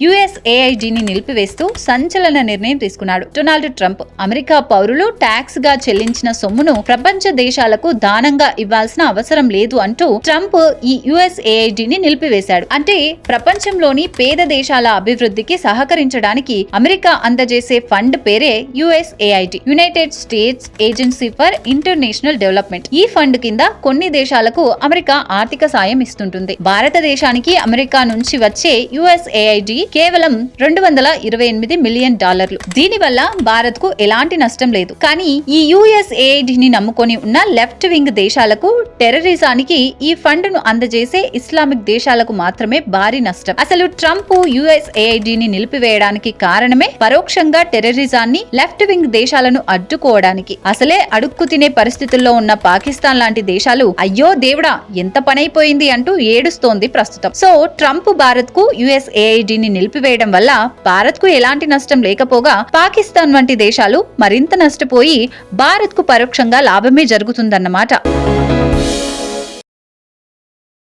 US యుఎస్ఏఐడిని నిలిపివేస్తూ సంచలన నిర్ణయం తీసుకున్నాడు. డొనాల్డ్ ట్రంప్ అమెరికా పౌరులు ట్యాక్స్గా చెల్లించిన సొమ్మును ప్రపంచ దేశాలకు దానంగా ఇవ్వాల్సిన అవసరం లేదు అంటూ ట్రంప్ ఈ యుఎస్ఏఐడిని నిలిపివేశాడు. అంటే ప్రపంచంలోని పేద దేశాల అభివృద్ధికి సహకరించడానికి అమెరికా అందజేసే ఫండ్ పేరే USAID United States agency for international development. ఈ ఫండ్ కింద కొన్ని దేశాలకు అమెరికా ఆర్థిక సాయం ఇస్తుంటుంది. భారతదేశానికి అమెరికా నుంచి వచ్చే యుఎస్ఏఐడి కేవలం రెండు వందల ఇరవై ఎనిమిది మిలియన్ డాలర్లు. దీనివల్ల భారత్కు ఎలాంటి నష్టం లేదు. కానీ ఈ యుఎస్ఏఐడిని నమ్ముకొని ఉన్న లెఫ్ట్ వింగ్ దేశాలకు టెర్రరిజానికి ఈ ఫండ్ను అందజేసే ఇస్లామిక్ దేశాలకు మాత్రమే భారీ నష్టం. అసలు ట్రంప్ యుఎస్ఏఐడిని నిలిపివేయడానికి కారణమే పరోక్షంగా టెర్రరిజాన్ని లెఫ్ట్ వింగ్ దేశాలను అడ్డుకోవడానికి. అసలే అడుక్కు తినే పరిస్థితుల్లో ఉన్న పాకిస్తాన్ లాంటి దేశాలు అయ్యో దేవుడా ఎంత పనైపోయింది అంటూ ఏడుస్తోంది ప్రస్తుతం. సో ట్రంప్ భారత్కు యుఎస్ఏఐడిని నిలిపివేయడం వల్ల భారత్కు ఎలాంటి నష్టం లేకపోగా పాకిస్తాన్ వంటి దేశాలు మరింత నష్టపోయి భారత్కు పరోక్షంగా లాభమే జరుగుతుందన్నమాట.